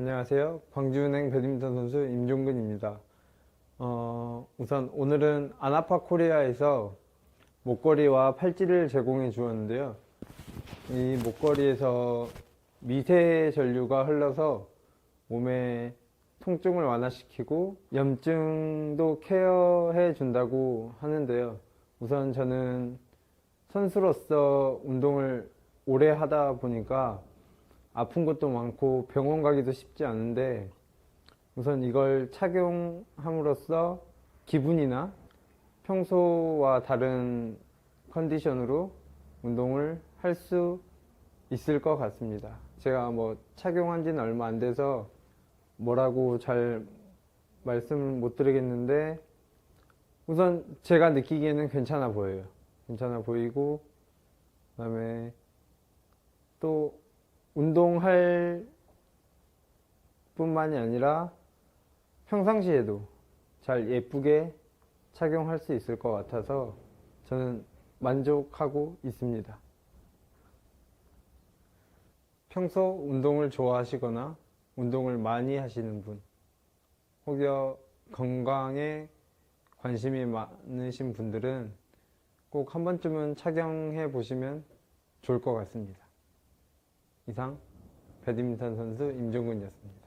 안녕하세요. 광주은행 배드민턴 선수 임종근입니다. 어, 우선 오늘은 아나파 코리아에서 목걸이와 팔찌를 제공해 주었는데요. 이 목걸이에서 미세 전류가 흘러서 몸에 통증을 완화시키고 염증도 케어해 준다고 하는데요. 우선 저는 선수로서 운동을 오래 하다 보니까 아픈 것도 많고 병원 가기도 쉽지 않은데 우선 이걸 착용함으로써 기분이나 평소와 다른 컨디션으로 운동을 할 수 있을 것 같습니다. 제가 뭐 착용한 지는 얼마 안 돼서 뭐라고 잘 말씀을 못 드리겠는데 우선 제가 느끼기에는 괜찮아 보여요. 괜찮아 보이고 그다음에 또 운동할 뿐만이 아니라 평상시에도 잘 예쁘게 착용할 수 있을 것 같아서 저는 만족하고 있습니다. 평소 운동을 좋아하시거나 운동을 많이 하시는 분, 혹여 건강에 관심이 많으신 분들은 꼭 한 번쯤은 착용해 보시면 좋을 것 같습니다. 이상 배드민턴 선수 임종근이었습니다.